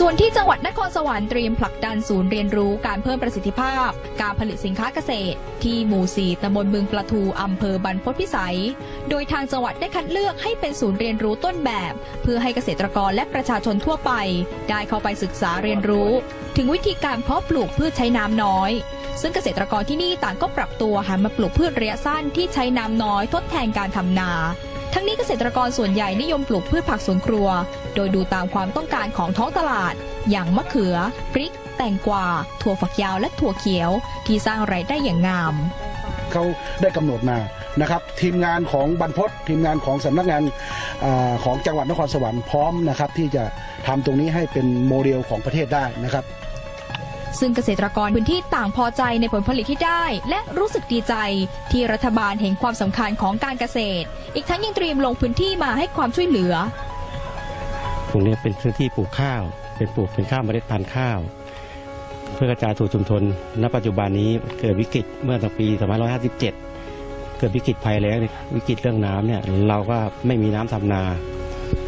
ส่วนที่จังหวัดนครสวรรค์เตรียมผลักดันศูนย์เรียนรู้การเพิ่มประสิทธิภาพ การผลิตสินค้าเกษตร ที่หมู่สีตำบลบึงปลาทูอำเภอบรรพตพิสัย โดยทางจังหวัดได้คัดเลือกให้เป็นศูนย์เรียนรู้ต้นแบบ เพื่อให้เกษตรกรและประชาชนทั่วไป ได้เข้าไปศึกษาเรียนรู้ ถึงวิธีการเพาะปลูกพืชใช้น้ำน้อย ซึ่งเกษตรกรที่นี่ต่างก็ปรับตัวหันมาปลูกพืชระยะสั้นที่ใช้น้ำน้อยทดแทนการทำนา ทั้งนี้เกษตรกรส่วนใหญ่นิยมปลูกพืชผักสวนครัว โดยดูตามความต้องการของท้องตลาด อย่างมะเขือ พริก แตงกวา ถั่วฝักยาวและถั่วเขียว ที่สร้างรายได้อย่างงาม เขาได้กำหนดมานะครับทีมงานของบรรพตทีมงานของสำนักงานอาของจังหวัดนครสวรรค์พร้อมนะครับที่จะทำตรงนี้ให้เป็นโมเดลของประเทศได้นะครับ ซึ่งเกษตรกรพื้นที่ต่างพอใจในผลผลิตที่ได้ และรู้สึกดีใจ ที่รัฐบาลเห็นความสำคัญของการเกษตร อีกทั้งยังเตรียมลงพื้นที่มาให้ความช่วยเหลือ ตรงนี้เป็นพื้นที่ปลูกข้าว เป็นปลูกเป็นข้าวเมล็ดพันธุ์ข้าว เพื่อกระจายสู่ชุมชน ณ ปัจจุบันนี้เกิดวิกฤตเมื่อตอนปี2557 เกิดวิกฤตภัยแล้งวิกฤตเรื่องน้ำเนี่ยเราก็ไม่มีน้ำทำนา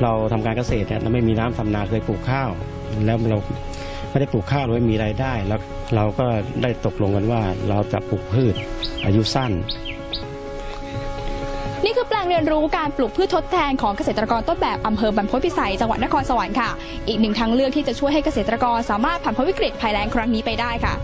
เราทำการเกษตรเนี่ยเราไม่มีน้ำทำนาเคยปลูกข้าว แล้วเรา ไม่ได้ปลูกข้าวเราไว้มีรายได้แล้วเราก็ได้ตกลงกันว่าเราจะปลูกพืชอายุสั้น นี่คือแปลงเรียนรู้การปลูกพืชทดแทนของเกษตรกรต้นแบบอำเภอบรรพตพิสัยจังหวัดนครสวรรค์ค่ะ อีกหนึ่งทางเลือกที่จะช่วยให้เกษตรกรสามารถผ่านพ้นวิกฤตภัยแล้งครั้งนี้ไปได้ค่ะ